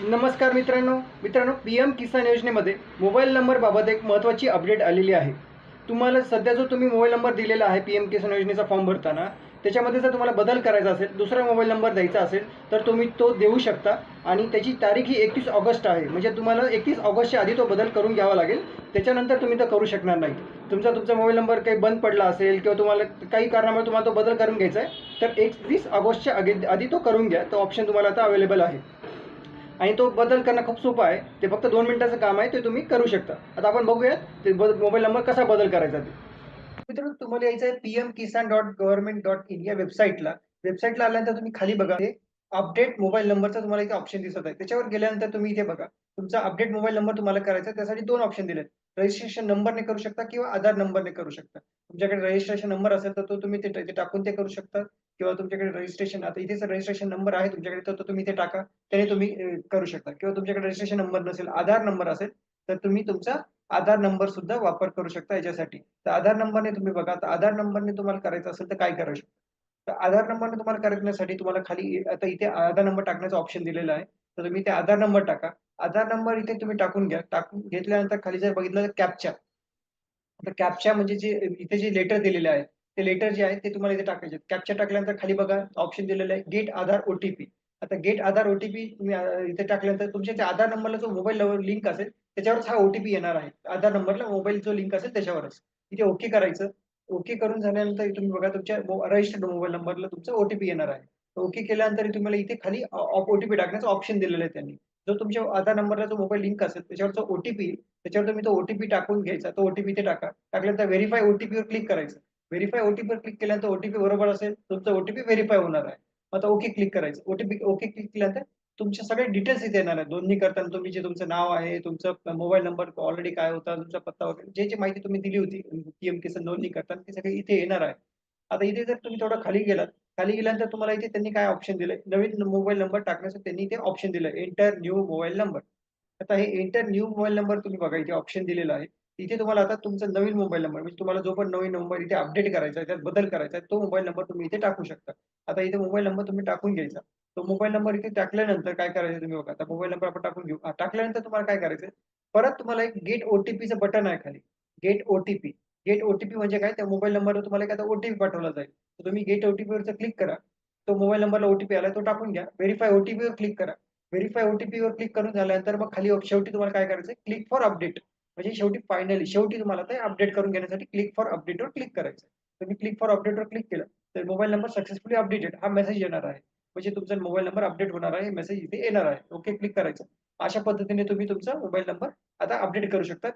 नमस्कार मित्रांनो. मित्रांनो पी एम किसान योजनेमध्ये मोबाईल नंबरबाबत एक महत्त्वाची अपडेट आलेली आहे. तुम्हाला सध्या जो तुम्ही मोबाईल नंबर दिलेला आहे पी एम किसान योजनेचा फॉर्म भरताना त्याच्यामध्ये जर तुम्हाला बदल करायचा असेल दुसरा मोबाईल नंबर द्यायचा असेल तर तुम्ही तो देऊ शकता. आणि त्याची तारीख ही एकतीस ऑगस्ट आहे. म्हणजे तुम्हाला एकतीस ऑगस्टच्या आधी तो बदल करून घ्यावा लागेल. त्याच्यानंतर तुम्ही तो करू शकणार नाही तुमचा तुमचा मोबाईल नंबर काही बंद पडला असेल किंवा तुम्हाला काही कारणामुळे तुम्हाला तो बदल करून घ्यायचा आहे तर एकतीस ऑगस्टच्या आधी आधी तो करून घ्या. तो ऑप्शन तुम्हाला आता अवेलेबल आहे. आणि तो बदल करणं खूप सोपं आहे. ते फक्त दोन मिनिटाचं काम आहे ते तुम्ही करू शकता. आता आपण बघूयात ते मोबाईल नंबर कसा बदल करायचा ते. मित्रांनो तुम्हाला यायचं आहे PM Kisan dot government dot in या वेबसाईटला वेबसाईटला आल्यानंतर तुम्ही खाली बघा. हे अपडेट मोबाईल नंबरचा तुम्हाला इथे ऑप्शन दिसत आहे. त्याच्यावर गेल्यानंतर तुम्ही इथे बघा. तुमचा अपडेट मोबाईल नंबर तुम्हाला करायचा त्यासाठी दोन ऑप्शन दिलेत. रजिस्ट्रेशन नंबरने करू शकता किंवा आधार नंबरने करू शकता. तुमच्याकडे रजिस्ट्रेशन नंबर असेल तर तो तुम्ही ते टाकून ते करू शकता. किंवा तुमच्याकडे रजिस्ट्रेशन आता इथेच रजिस्ट्रेशन नंबर आहे तुमच्याकडे तर तुम्ही ते टाका. त्याने तुम्ही करू शकता. किंवा तुमच्याकडे रजिस्ट्रेशन नंबर नसेल आधार नंबर असेल तर तुम्ही तुमचा आधार नंबर सुद्धा वापर करू शकता याच्यासाठी. तर आधार नंबरने तुम्ही बघा तर आधार नंबरने तुम्हाला करायचं असेल तर काय करू शकता? तर आधार नंबरने तुम्हाला करण्यासाठी तुम्हाला खाली आता इथे आधार नंबर टाकण्याचा ऑप्शन दिलेला आहे. तर तुम्ही ते आधार नंबर टाका. आधार नंबर इथे तुम्ही टाकून घ्या. टाकून घेतल्यानंतर खाली जर बघितलं तर कॅपचा आता कॅपचा म्हणजे जे इथे जे लेटर दिलेले आहे ते लेटर जे आहे ते तुम्हाला इथे टाकायचे कॅप्चर टाकल्यानंतर खाली बघा ऑप्शन दिलेलं आहे गेट आधार ओटीपी आता गेट आधार ओटीपी तुम्ही इथे टाकल्यानंतर तुमच्या त्या आधार नंबरला जो मोबाईल लिंक असेल त्याच्यावरच हा ओटीपी येणार आहे. आधार नंबरला मोबाईल जो लिंक असेल त्याच्यावरच. इथे ओके करायचं. ओके करून झाल्यानंतर तुम्ही बघा तुमच्या रजिस्टर्ड मोबाईल नंबरला तुमचा ओटीपी येणार आहे. ओके केल्यानंतर तुम्हाला इथे खाली ओटीपी टाकण्याचं ऑप्शन दिलेलं आहे त्यांनी. जो तुमच्या आधार नंबरला जो मोबाईल लिंक असेल त्याच्यावरचा ओटीपी त्याच्यावर तुम्ही तो ओटीपी टाकून घ्यायचा. तो ओटीपी ते टाका. टाकल्यानंतर व्हेरीफाय ओटीपीवर क्लिक करायचं. व्हेरीफाय ओटीपीवर क्लिक केल्यानंतर ओटीपी बरोबर असेल तुमचा ओटीपी व्हेरीफाय होणार आहे. आता ओके क्लिक करायचं. ओटीपी ओके क्लिक केल्यानंतर तुमचे सगळे डिटेल्स इथे येणार आहे नोंदणी करताना तुम्ही जे तुमचं नाव आहे तुमचं मोबाईल नंबर ऑलरेडी काय होता तुमचा पत्ता वगैरे जे जे माहिती तुम्ही दिली होती पीएम किसान नोंदणी करताना ते सगळे इथे येणार आहे. आता इथे जर तुम्ही थोडं खाली गेलात खाली गेल्यानंतर तुम्हाला इथे त्यांनी काय ऑप्शन दिलंय? नवीन मोबाईल नंबर टाकण्याचं त्यांनी इथे ऑप्शन दिलंय. एंटर न्यू मोबाईल नंबर आता हे एंटर न्यू मोबाईल नंबर तुम्ही बघा इथे ऑप्शन दिलेला आहे. इथे तुम्हाला आता तुमचा नवीन मोबाईल नंबर म्हणजे तुम्हाला जो पण नवीन नंबर इथे अपडेट करायचा आहे त्यात बदल करायचा आहे तो मोबाईल नंबर तुम्ही इथे टाकू शकता. आता इथे मोबाईल नंबर तुम्ही टाकून घ्यायचा. तो मोबाईल नंबर इथे टाकल्यानंतर काय करायचं तुम्ही बघा आता मोबाईल नंबर आपण टाकून घेऊ. टाकल्यानंतर तुम्हाला काय करायचं? परत तुम्हाला एक गेट ओटीपीचं बटन आहे खाली. गेट ओटीपी गेट ओटीपी म्हणजे काय? त्या मोबाईल नंबरवर तुम्हाला एक आता ओटीपी पाठवला जाईल. तर तुम्ही गेट ओटीपी क्लिक करा. तो मोबाईल नंबरला ओटीपी आला तो टाकून घ्या. व्हेरीफाय ओटीपी वर क्लिक करा. व्हेरीफाय ओटीपी वर क्लिक करून झाल्यानंतर मग खाली शेवटी तुम्हाला काय करायचं क्लिक फॉर अपडेट म्हणजे शेवटी फायनली शेवटी तुम्हाला ते अपडेट करून घेण्यासाठी क्लिक फॉर अपडेट वर क्लिक करायचं तुम्ही क्लिक फॉर अपडेट वर क्लिक केलं तर मोबाईल नंबर सक्सेसफुली अपडेटेड हा मेसेज येणार आहे. म्हणजे तुमचा मोबाईल नंबर अपडेट होणार आहे मेसेज इथे येणार आहे. ओके क्लिक करायचं. अशा पद्धतीने तुम्ही तुमचा मोबाईल नंबर आता अपडेट करू शकता.